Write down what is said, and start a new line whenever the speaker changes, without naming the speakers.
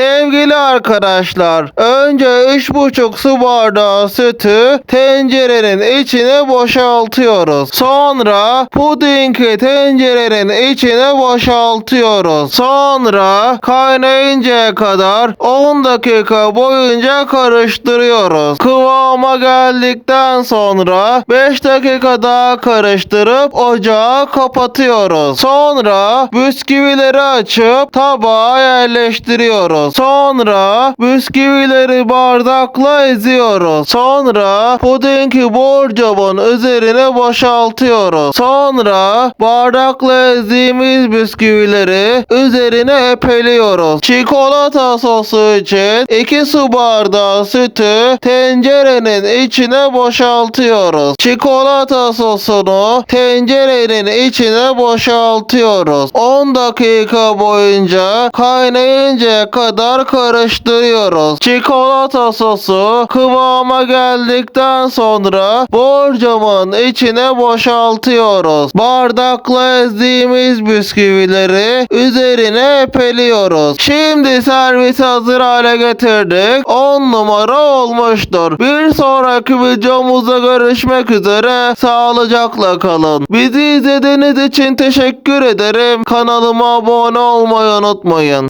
Sevgili arkadaşlar, önce 3,5 su bardağı sütü tencerenin içine boşaltıyoruz. Sonra pudingi tencerenin içine boşaltıyoruz. Sonra kaynayıncaya kadar 10 dakika boyunca karıştırıyoruz. Kıvama geldikten sonra 5 dakika daha karıştırıp ocağı kapatıyoruz. Sonra bisküvileri açıp tabağa yerleştiriyoruz. Sonra bisküvileri bardakla eziyoruz. Sonra pudingi borcamın üzerine boşaltıyoruz. Sonra bardakla ezdiğimiz bisküvileri üzerine epeliyoruz. Çikolata sosu için 2 su bardağı sütü tencerenin içine boşaltıyoruz. Çikolata sosunu tencerenin içine boşaltıyoruz. 10 dakika boyunca kaynayıncaya kadar karıştırıyoruz. Çikolata sosu kıvama geldikten sonra borcamın içine boşaltıyoruz. Bardakla ezdiğimiz bisküvileri üzerine epeliyoruz. Şimdi servis hazır hale getirdik. 10 numara olmuştur. Bir sonraki videomuzda görüşmek üzere. Sağlıcakla kalın. Bizi izlediğiniz için teşekkür ederim. Kanalıma abone olmayı unutmayın.